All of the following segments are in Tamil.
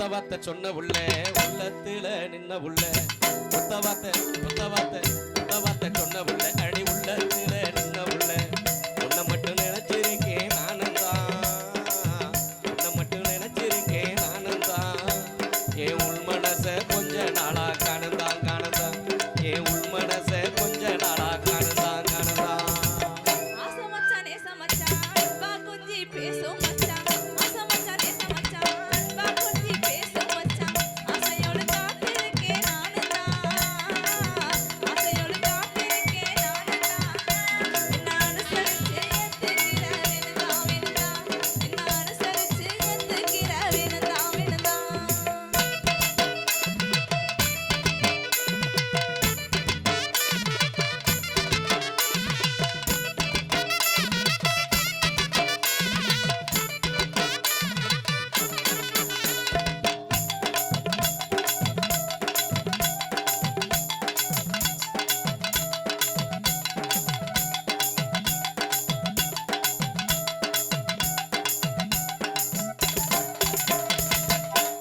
ஒத்த வார்த்தை சொன்ன உள்ள உள்ளத்துல நின்ன உள்ள. ஒத்த வார்த்தை ஒத்த வார்த்தை ஒத்த வார்த்தை சொன்ன உள்ள அடி உள்ளத்துல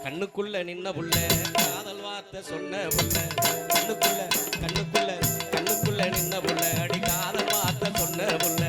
கண்ணுக்குள்ள நின்ன புள்ள காதல் வார்த்தை சொன்ன புள்ள. கண்ணுக்குள்ள கண்ணுக்குள்ள கண்ணுக்குள்ள நின்ன புள்ள. அடி காதல் வார்த்தை சொன்ன புள்ள.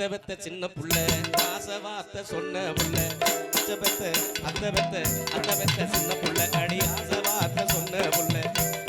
அத்த பெத்த சின்ன புள்ள ஆசை வார்த்தை சொன்ன புள்ள. அத்த பெத்த அத்த பெத்த அத்த பெத்த சின்ன புள்ள. அடி ஆசை வார்த்தை சொன்ன புள்ள.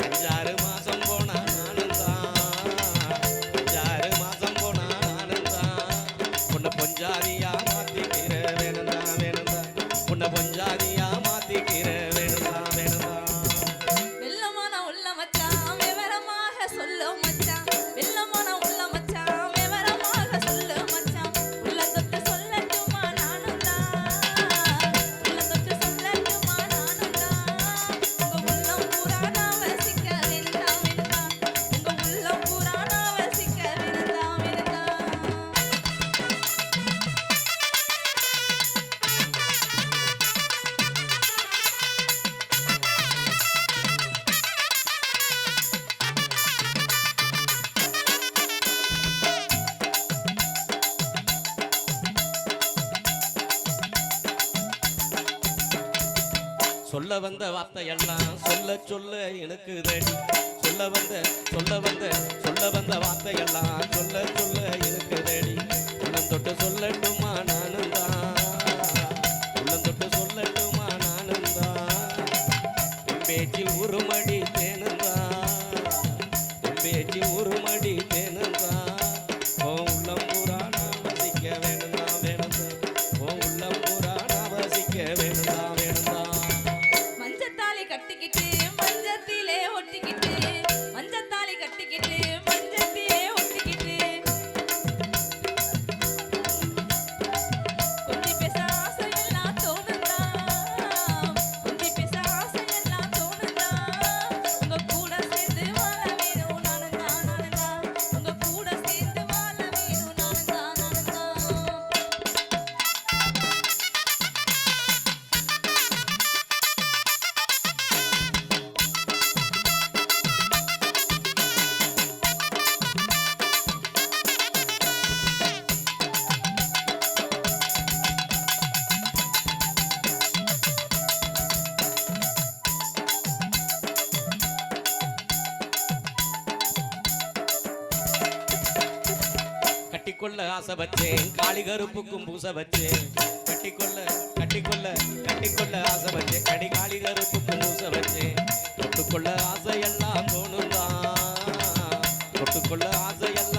சொல்ல வந்த வார்த்தையெல்லாம் சொல்ல சொல்ல எனக்கு தடி சொல்ல வந்த சொல்ல வந்த சொல்ல வந்த வார்த்தையெல்லாம் சொல்ல சொல்ல எனக்கு தடி உள்ளம் தொட்டு சொல்லட்டுமா நானும் தான் உள்ளம் தொட்டு சொல்லட்டுமா நானும் தான் பேச்சில் உருமடி தேனும் தான் பேச்சில் உரு கட்டிக்கொள்ள ஆசை வச்சேன். காளி கருப்புக்கும் பூச வச்சேன். கட்டிக்கொள்ள கட்டிக்கொள்ள கட்டிக்கொள்ள ஆசை வச்சேன். கடி காளி கருப்புக்கும் பூச வச்சேன். தொட்டுக்கொள்ள ஆசையெல்லாம் தோணுதான் தொட்டுக்கொள்ள ஆசையெல்லாம்